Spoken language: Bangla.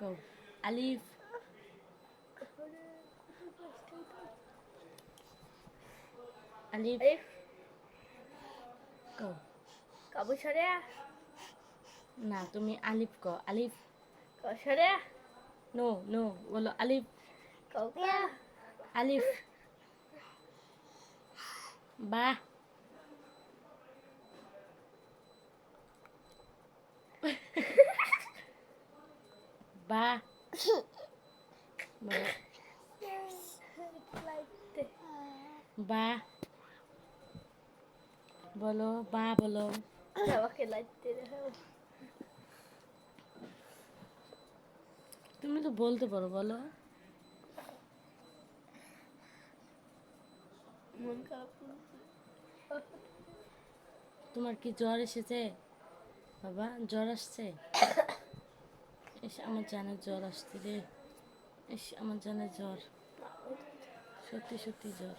কও আলিফ আলিফ আলিফ কও কাবু না তুমি আলিফ কও আলিফ ক সরে নো নো বলো আলিফ আলিফ বা বা বলো লাইতে বা বলো বা বলো। তুমি তো বলতে পারো, বলো। তোমার কি জ্বর এসেছে? বাবা, জ্বর আসছে? এস আমার জানে জ্বর আসছে রে। এস আমার জানের জ্বর। সত্যি সত্যি জ্বর।